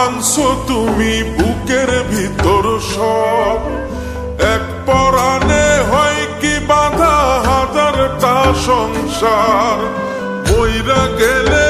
ভাঙছো তুমি বুকের ভিতর সব। এক পরাণে হয় কি বাধা হাজারটা সংসার। বইরা গেলে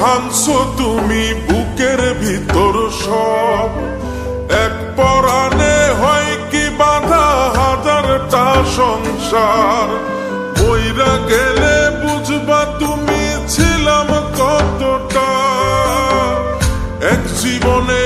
ভাঙছো তুমি বুকের ভিতর সব। এক পরাণে হয় কি বাধা হাজারটা সংসার। বইরা গেলে বুঝবা তুমি ছিলাম কতটা। এক জীবনে